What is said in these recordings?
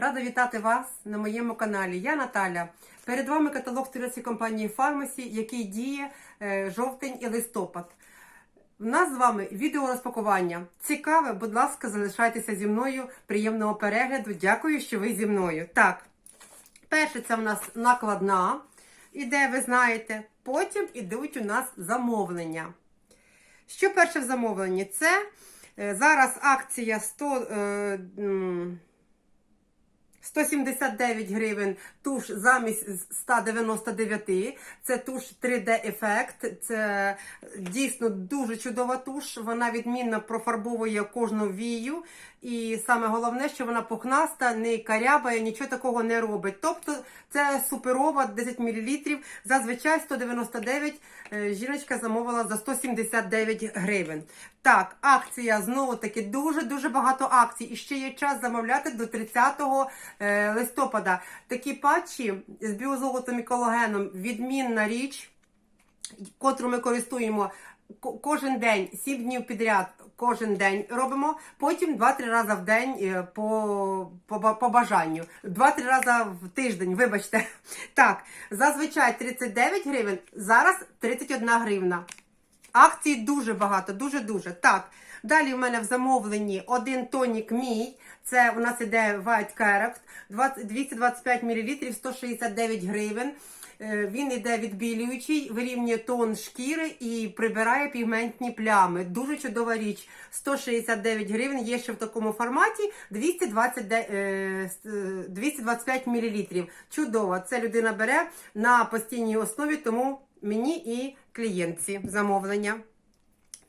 Рада вітати вас на моєму каналі. Я Наталя. Перед вами каталог турецької компанії Фармасі, який діє е, жовтень і листопад. У нас з вами відео розпакування. Цікаве, будь ласка, залишайтеся зі мною. Приємного перегляду. Дякую, що ви зі мною. Так, перше це в нас накладна. Іде, ви знаєте. Потім ідуть у нас замовлення. Що перше в замовленні? Це е, зараз акція 100, е, м, 179 гривень туш замість 199. Це туш 3D ефект. Це дійсно дуже чудова туш. Вона відмінно профарбовує кожну вію. І саме головне, що вона пухнаста, не карябає, нічого такого не робить. Тобто це суперова 10 мл. Зазвичай 199 е, жіночка замовила за 179 гривень. Так, акція знову таки дуже-дуже багато акцій. І ще є час замовляти до 30 е, листопада. Такі патчі з біозолотом і колагеном відмінна річ, котру ми користуємо ко- кожен день, 7 днів підряд. Кожен день робимо, потім 2-3 рази в день е, по, по, по бажанню. 2-3 рази в тиждень, вибачте. Так, зазвичай 39 гривень, зараз 31 гривна. Акцій дуже багато, дуже-дуже. Так, далі в мене в замовленні один тонік мій. Це у нас іде White Character, 225 мл, 169 гривень. Е, Він іде відбілюючий, вирівнює тон шкіри і прибирає пігментні плями. Дуже чудова річ. 169 гривень. Є ще в такому форматі 220, де- е, с- е, 225 мл. Чудово. Це людина бере на постійній основі, тому мені і клієнтці замовлення.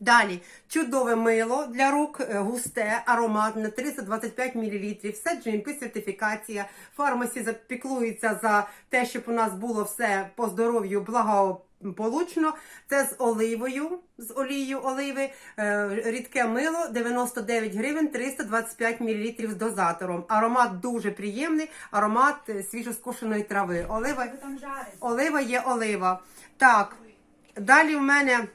Далі чудове мило для рук, е, густе, ароматне, 325 мл. Все GMP сертифікація. Фармасі запіклується за те, щоб у нас було все по здоров'ю благополучно. Це з оливою, з олією оливи. Е, Рідке мило 99 гривень 325 мл з дозатором. Аромат дуже приємний, аромат е, свіжоскошеної трави. Олива, олива є олива. Так, далі в мене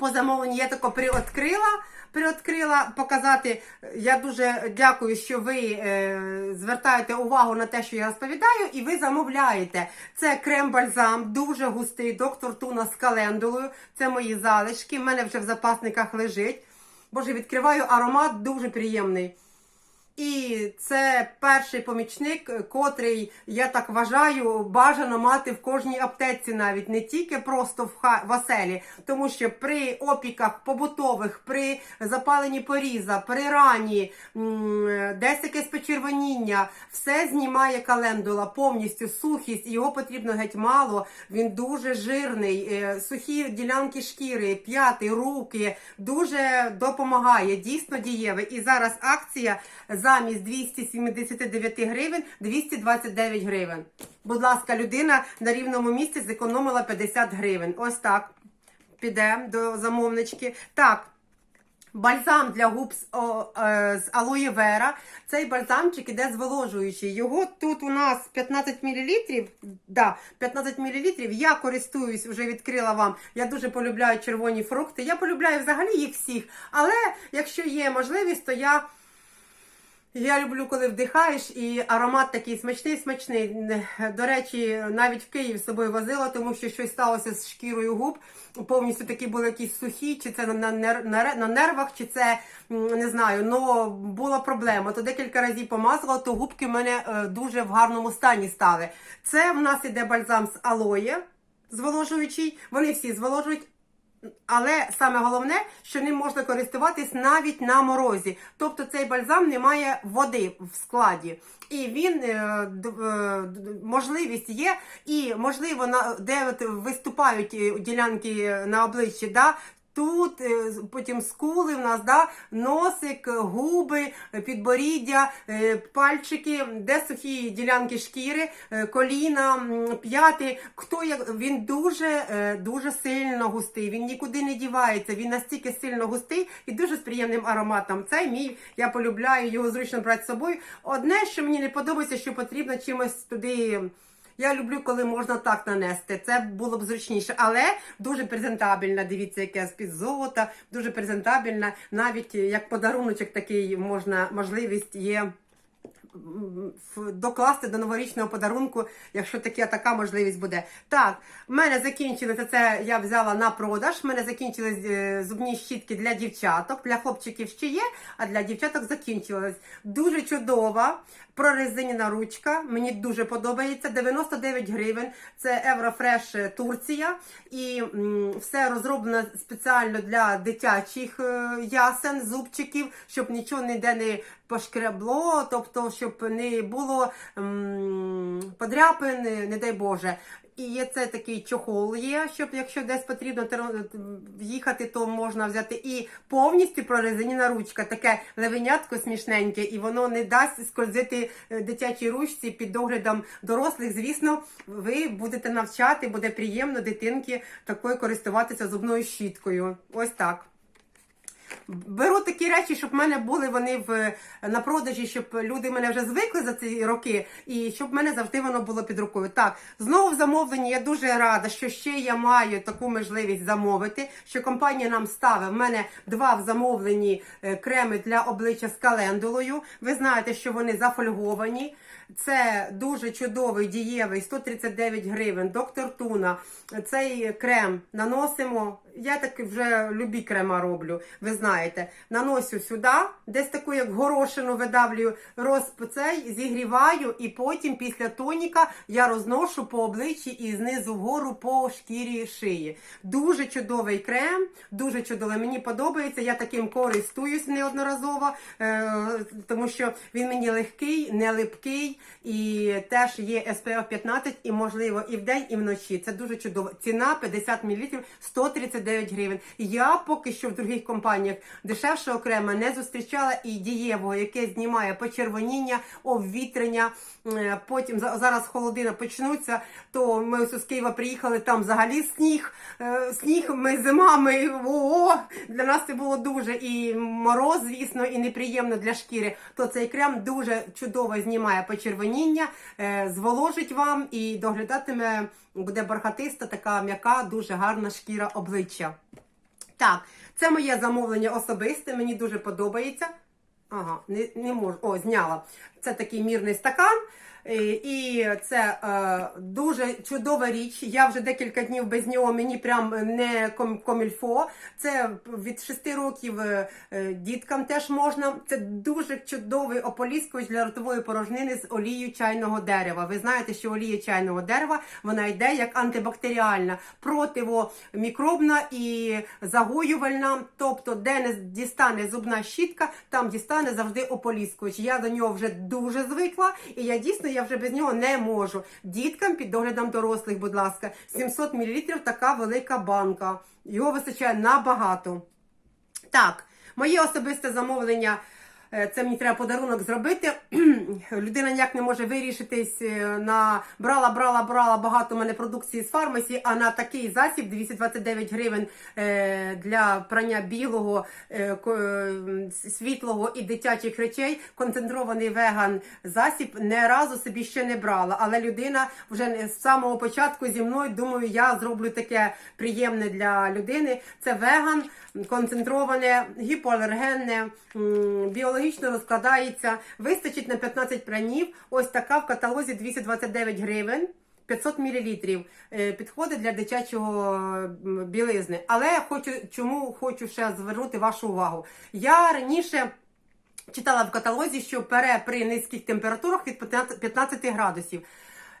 по замовленню я тако приоткрила. Приоткрила показати. Я дуже дякую, що ви е, звертаєте увагу на те, що я розповідаю, і ви замовляєте. Це крем-бальзам, дуже густий, доктор Туна з календулою. Це мої залишки. в мене вже в запасниках лежить. Боже, відкриваю аромат дуже приємний. Це перший помічник, котрий, я так вважаю, бажано мати в кожній аптеці навіть не тільки просто в, ха- в оселі, тому що при опіках побутових, при запаленні поріза, при рані, десь якесь почервоніння, все знімає календула, повністю сухість, його потрібно геть мало. Він дуже жирний, е, сухі ділянки шкіри, п'яти, руки, дуже допомагає, дійсно дієвий. І зараз акція замість 279 гривень 229 гривень. Будь ласка, людина на рівному місці зекономила 50 гривень. Ось так. Підемо до замовнички. Так. Бальзам для губ з, о, е, з алоє вера. Цей бальзамчик іде зволожуючий. Його тут у нас 15 мл. Да, 15 мл. Я користуюсь, вже відкрила вам. Я дуже полюбляю червоні фрукти. Я полюбляю взагалі їх всіх. Але якщо є можливість, то я. Я люблю, коли вдихаєш, і аромат такий смачний, смачний. До речі, навіть в Київ з собою возила, тому що щось сталося з шкірою губ. Повністю такі були якісь сухі, чи це на, нер- на, нервах, чи це не знаю. Ну була проблема. То декілька разів помазала, то губки в мене е, дуже в гарному стані стали. Це в нас іде бальзам з алоє, зволожуючий. Вони всі зволожують. Але саме головне, що ним можна користуватись навіть на морозі. Тобто цей бальзам не має води в складі. І він е, е, можливість є, і можливо, на де виступають е, ділянки на обличчі, да, Тут е, потім скули в нас, да, носик, губи, е, підборіддя, е, пальчики, де сухі ділянки шкіри, е, коліна, п'яти. Хто як він дуже е, дуже сильно густий. Він нікуди не дівається. Він настільки сильно густий і дуже з приємним ароматом. Цей мій я полюбляю його зручно брати з собою. Одне, що мені не подобається, що потрібно чимось туди. Я люблю, коли можна так нанести. Це було б зручніше, але дуже презентабельна. Дивіться, яке з-під золота, дуже презентабельна. Навіть як подаруночок такий можна, можливість є докласти до новорічного подарунку, якщо таке, така можливість буде. Так, в мене закінчилося це, я взяла на продаж. В мене закінчились е, зубні щітки для дівчаток. Для хлопчиків ще є, а для дівчаток закінчилось. Дуже чудова. Прорезинена ручка, мені дуже подобається. 99 гривень. Це Еврофреш е, Турція. І все розроблено спеціально для дитячих е, ясен, зубчиків, щоб нічого ніде не пошкребло, тобто, щоб не було м, подряпин, не, дай Боже. І є це такий чохол є, щоб якщо десь потрібно їхати, то можна взяти і повністю прорезиніна ручка, таке левенятко смішненьке, і воно не дасть скользити е, дитячій ручці під доглядом дорослих. Звісно, ви будете навчати, буде приємно дитинки такою користуватися зубною щіткою. Ось так. Беру такі речі, щоб в мене були вони в, на продажі, щоб люди мене вже звикли за ці роки, і щоб в мене завжди воно було під рукою. Так, знову в замовленні я дуже рада, що ще я маю таку можливість замовити, що компанія нам ставить. В мене два в замовленні е, креми для обличчя з календулою. Ви знаєте, що вони зафольговані. Це дуже чудовий дієвий 139 гривень. Доктор Туна. Цей крем наносимо. Я так вже любі крема роблю. Ви знаєте, наносю сюди, десь таку як горошину видавлюю, розп цей зігріваю, і потім після тоніка я розношу по обличчі і знизу вгору по шкірі шиї. Дуже чудовий крем, дуже чудовий. Мені подобається. Я таким користуюсь неодноразово, е, тому що він мені легкий, не липкий і теж є SPF 15 і можливо і вдень, і вночі. Це дуже чудово. Ціна 50 мл 139 гривень. Я поки що в других компаніях дешевшого крема не зустрічала і дієвого, яке знімає почервоніння, обвітрення. Е, Потім зараз холодина почнуться. То ми ось з Києва приїхали, там взагалі сніг. Е, Сніг, ми зима, ми о, для нас це було дуже і мороз, звісно, і неприємно для шкіри. То цей крем дуже чудово знімає почервоніння, е, зволожить вам і доглядатиме, буде бархатиста, така м'яка, дуже гарна шкіра обличчя. Так, це моє замовлення особисте, мені дуже подобається. Ага, не, не можу. О, зняла. Це такий мірний стакан. Е, І це е, дуже чудова річ. Я вже декілька днів без нього мені прям не ком- комільфо. Це від 6 років е, діткам теж можна. Це дуже чудовий ополіскувач для ротової порожнини з олією чайного дерева. Ви знаєте, що олія чайного дерева вона йде як антибактеріальна, противомікробна і загоювальна. Тобто, де не дістане зубна щітка, там дістане завжди ополіскувач. Я до нього вже дуже звикла, і я дійсно я вже без нього не можу. Діткам під доглядом дорослих, будь ласка, 700 мл така велика банка. Його вистачає набагато. Так, моє особисте замовлення. Е, Це мені треба подарунок зробити. Людина ніяк не може вирішитись е, на брала, брала, брала багато мене продукції з фармасі, а на такий засіб 229 гривень е, для прання білого, світлого і дитячих речей. Концентрований веган засіб не разу собі ще не брала. Але людина вже з самого початку зі мною думаю, я зроблю таке приємне для людини. Це веган, концентроване, гіпоалергенне, біологічно розкладається. Вистачить на 15 пранів. Ось така в каталозі 229 гривень. 500 мл підходить для дитячого білизни. Але я хочу, чому хочу ще звернути вашу увагу. Я раніше читала в каталозі, що пере при низьких температурах від 15 15 градусів.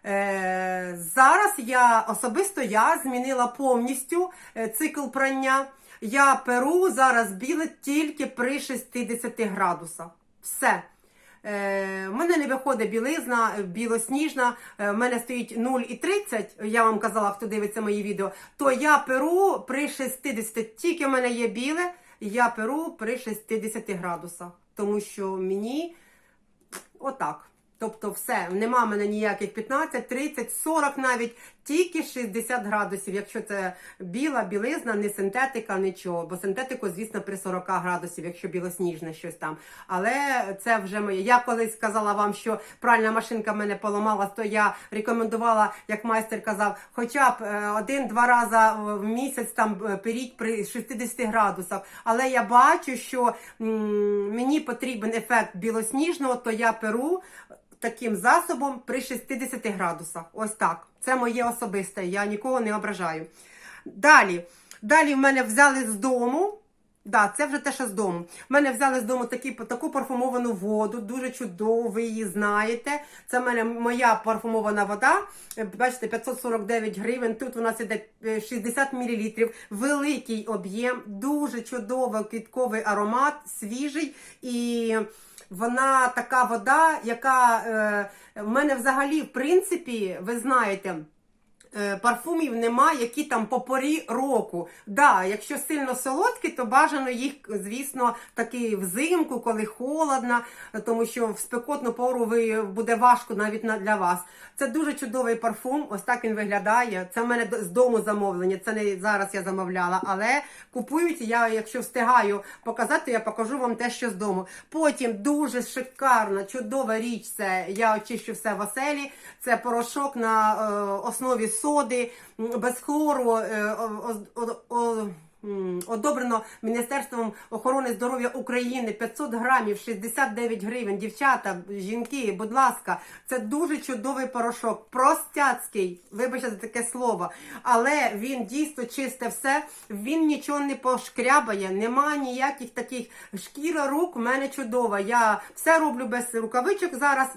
Е, зараз я особисто я змінила повністю е, цикл прання. Я перу зараз біле тільки при 60 градусах. Все. Е, в мене не виходить білизна, е, білосніжна, е, в мене стоїть 0,30, я вам казала, хто дивиться мої відео, то я перу при 60, тільки в мене є біле, я перу при 60 градусах, тому що мені отак. Тобто все, нема в мене ніяких 15, 30, 40 навіть, тільки 60 градусів. Якщо це біла, білизна, не синтетика, нічого. Бо синтетику, звісно, при 40 градусів, якщо білосніжне щось там. Але це вже моє. Я колись сказала вам, що пральна машинка мене поламалась, то я рекомендувала, як майстер казав, хоча б е, один-два рази в місяць там е, періть при 60 градусах. Але я бачу, що м, мені потрібен ефект білосніжного, то я перу таким засобом при 60 градусах. Ось так. Це моє особисте, я нікого не ображаю. Далі. Далі в мене взяли з дому. Да, це вже те, що з дому. В мене взяли з дому такі, таку парфумовану воду, дуже чудово, ви її знаєте. Це в мене моя парфумована вода. Е, Бачите, 549 гривень. Тут у нас іде е, 60 мл. Великий об'єм, дуже чудовий квітковий аромат, свіжий. І вона така вода, яка е, в мене взагалі, в принципі, ви знаєте. Е, Парфумів нема, які там по порі року. Да, якщо сильно солодкі, то бажано їх, звісно, таки взимку, коли холодно, тому що в спекотну пору ви буде важко навіть на- для вас. Це дуже чудовий парфум. Ось так він виглядає. Це в мене з дому замовлення. Це не зараз я замовляла, але купують. Я, якщо встигаю показати, я покажу вам те, що з дому. Потім дуже шикарна, чудова річ. Це я очищу все в оселі. Це порошок на е, основі соди, без хлору, е, м, одобрено Міністерством охорони здоров'я України 500 грамів, 69 гривень. Дівчата, жінки, будь ласка, це дуже чудовий порошок, простяцький, вибачте за таке слово, але він дійсно чисте все, він нічого не пошкрябає, нема ніяких таких шкіра рук. У мене чудова. Я все роблю без рукавичок зараз.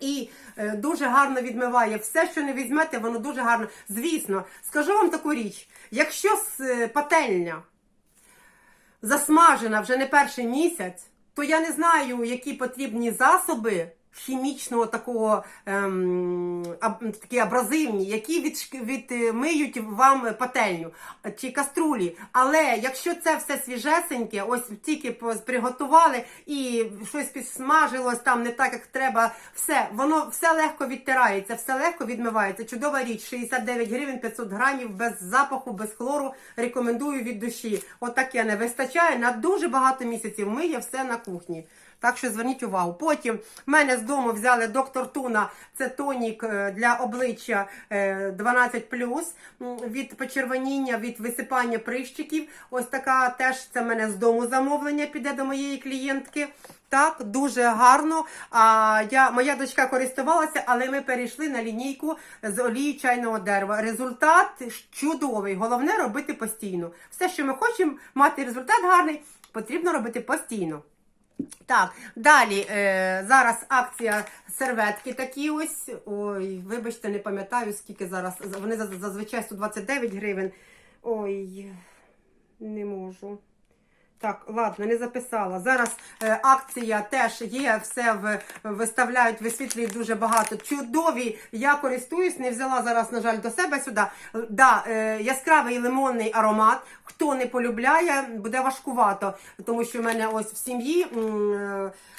І е, дуже гарно відмиває все, що не візьмете, воно дуже гарно. Звісно, скажу вам таку річ: якщо е, пательня засмажена вже не перший місяць, то я не знаю, які потрібні засоби хімічного такого ем, аб, такі абразивні, які відшк- відмиють вам пательню чи каструлі. Але якщо це все свіжесеньке, ось тільки приготували і щось підсмажилось там не так, як треба, все, воно все легко відтирається, все легко відмивається. Чудова річ, 69 гривень 500 грамів, без запаху, без хлору. Рекомендую від душі. Отаке не вистачає на дуже багато місяців. Миє все на кухні. Так що зверніть увагу. Потім в мене з дому взяли доктор Туна. Це тонік е, для обличчя е, 12 від почервоніння, від висипання прищиків. Ось така теж це мене з дому замовлення піде до моєї клієнтки. Так, дуже гарно. А я, моя дочка користувалася, але ми перейшли на лінійку з олії чайного дерева. Результат чудовий. Головне робити постійно. Все, що ми хочемо мати результат гарний, потрібно робити постійно. Так, далі е, зараз акція серветки такі ось. Ой, вибачте, не пам'ятаю, скільки зараз. Вони зазвичай 129 гривень. Ой, не можу. Так, ладно, не записала. Зараз е, акція теж є, все в, виставляють, висвітлюють дуже багато. Чудові. Я користуюсь, не взяла зараз, на жаль, до себе сюди. Да, е, яскравий лимонний аромат. Хто не полюбляє, буде важкувато, тому що в мене ось в сім'ї е,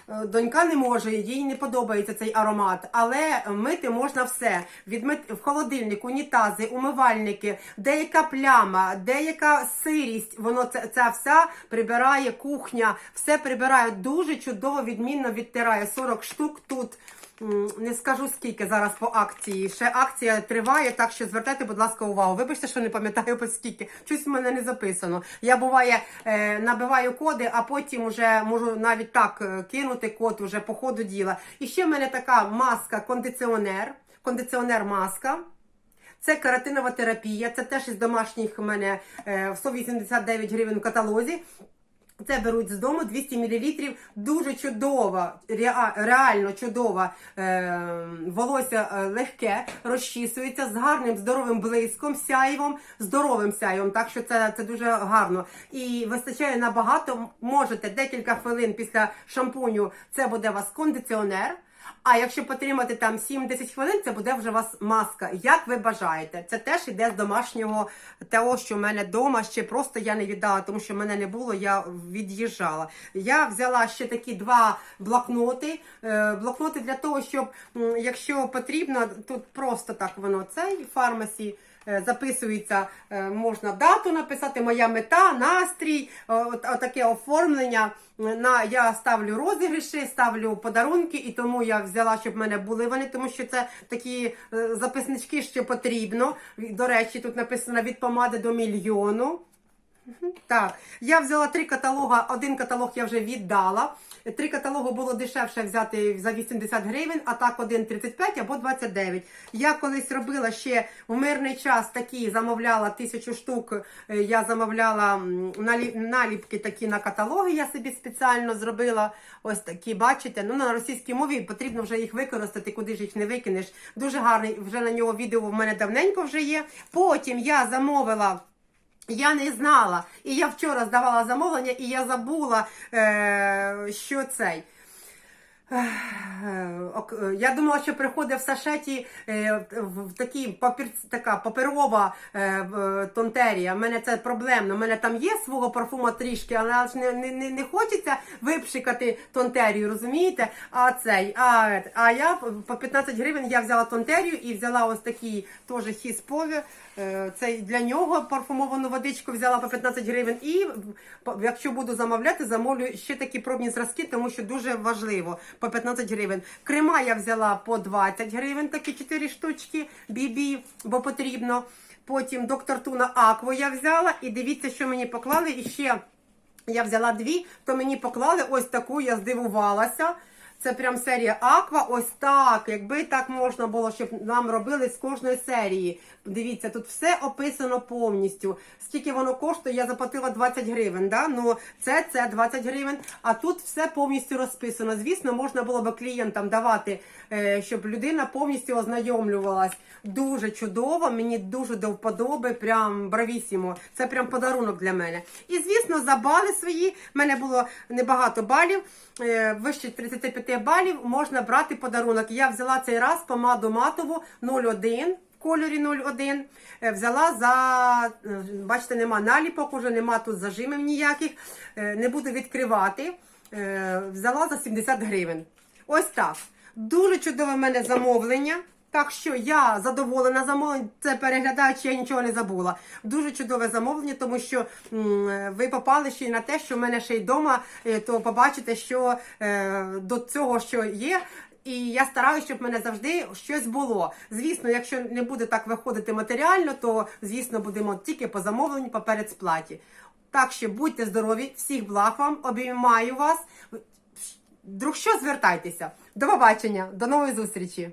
е, донька не може, їй не подобається цей аромат. Але мити можна все. Відмити в холодильник, унітази, умивальники, деяка пляма, деяка сирість, воно це, ця вся прибирає кухня, все прибирає дуже чудово, відмінно відтирає 40 штук тут. Не скажу скільки зараз по акції. Ще акція триває, так що звертайте, будь ласка, увагу. Вибачте, що не пам'ятаю по скільки. Щось в мене не записано. Я буває е, набиваю коди, а потім вже можу навіть так е, кинути код уже по ходу діла. І ще в мене така маска кондиціонер. Кондиціонер маска. Це каратинова терапія, це теж із домашніх у мене е, 189 гривень в каталозі. Це беруть з дому 200 мл. Дуже чудова, реально чудова е, волосся е, легке, розчісується з гарним здоровим блиском, сяйвом, здоровим сяйвом. Так що це, це дуже гарно. І вистачає набагато. Можете декілька хвилин після шампуню. Це буде у вас кондиціонер. А якщо потримати там 7-10 хвилин, це буде вже у вас маска. Як ви бажаєте. Це теж іде з домашнього того, що в мене вдома ще просто я не віддала, тому що мене не було, я від'їжджала. Я взяла ще такі два блокноти. Е, Блокноти для того, щоб якщо потрібно, тут просто так воно цей фармасі. Е, Записується, е, можна дату написати, моя мета, настрій, от, таке оформлення. На я ставлю розіграші, ставлю подарунки, і тому я взяла, щоб в мене були вони, тому що це такі е, записнички, що потрібно. До речі, тут написано від помади до мільйону. Так, я взяла три каталога. Один каталог я вже віддала. Три каталоги було дешевше взяти за 80 гривень, а так один 35 або 29. Я колись робила ще в мирний час такі, замовляла тисячу штук. е, Я замовляла наліпки такі на каталоги. Я собі спеціально зробила. Ось такі, бачите. Ну на російській мові потрібно вже їх використати, куди ж їх не викинеш. Дуже гарний. Вже на нього відео в мене давненько вже є. Потім я замовила. Я не знала. І я вчора здавала замовлення, і я забула, е, що цей. Е, Я думала, що приходить в сашеті е, в в папір, така паперова е, тонтерія. У мене це проблемно. У мене там є свого парфума трішки, але ж не, не, не, хочеться випшикати тонтерію, розумієте? А цей, а, а я по 15 гривень я взяла тонтерію і взяла ось такий теж хіспові. Цей для нього парфумовану водичку взяла по 15 гривень. І якщо буду замовляти, замовлю ще такі пробні зразки, тому що дуже важливо по 15 гривень. Крема я взяла по 20 гривень, такі 4 штучки, бібі, бо потрібно. Потім доктор Туна Акву я взяла. І дивіться, що мені поклали. І ще я взяла дві, то мені поклали ось таку, я здивувалася. Це прям серія Аква. Ось так. Якби так можна було, щоб нам робили з кожної серії. Дивіться, тут все описано повністю. Скільки воно коштує, я заплатила 20 гривень. Да? Ну, це, це 20 гривень. А тут все повністю розписано. Звісно, можна було би клієнтам давати, е, щоб людина повністю ознайомлювалась. Дуже чудово, мені дуже до вподоби, прям бравісімо. Це прям подарунок для мене. І звісно, за бали свої, в мене було небагато балів, е, вище 35 балів можна брати подарунок. Я взяла цей раз помаду матову 01. Кольорі 01 Е, взяла за, е, бачите, нема наліпок, уже нема тут зажимів ніяких. Е, Не буду відкривати. Взяла за 70 гривень. Ось так. Дуже чудове в мене замовлення. Так що я задоволена замовленням, це переглядаючи, я нічого не забула. Дуже чудове замовлення, тому що м, ви попали ще й на те, що в мене ще й вдома, то побачите, що е, до цього, що є. І я стараюся, щоб в мене завжди щось було. Звісно, якщо не буде так виходити матеріально, то звісно будемо тільки по замовленню, по передсплаті. Так що будьте здорові, всіх благ вам, обіймаю вас. Друг що звертайтеся. До побачення, до нової зустрічі.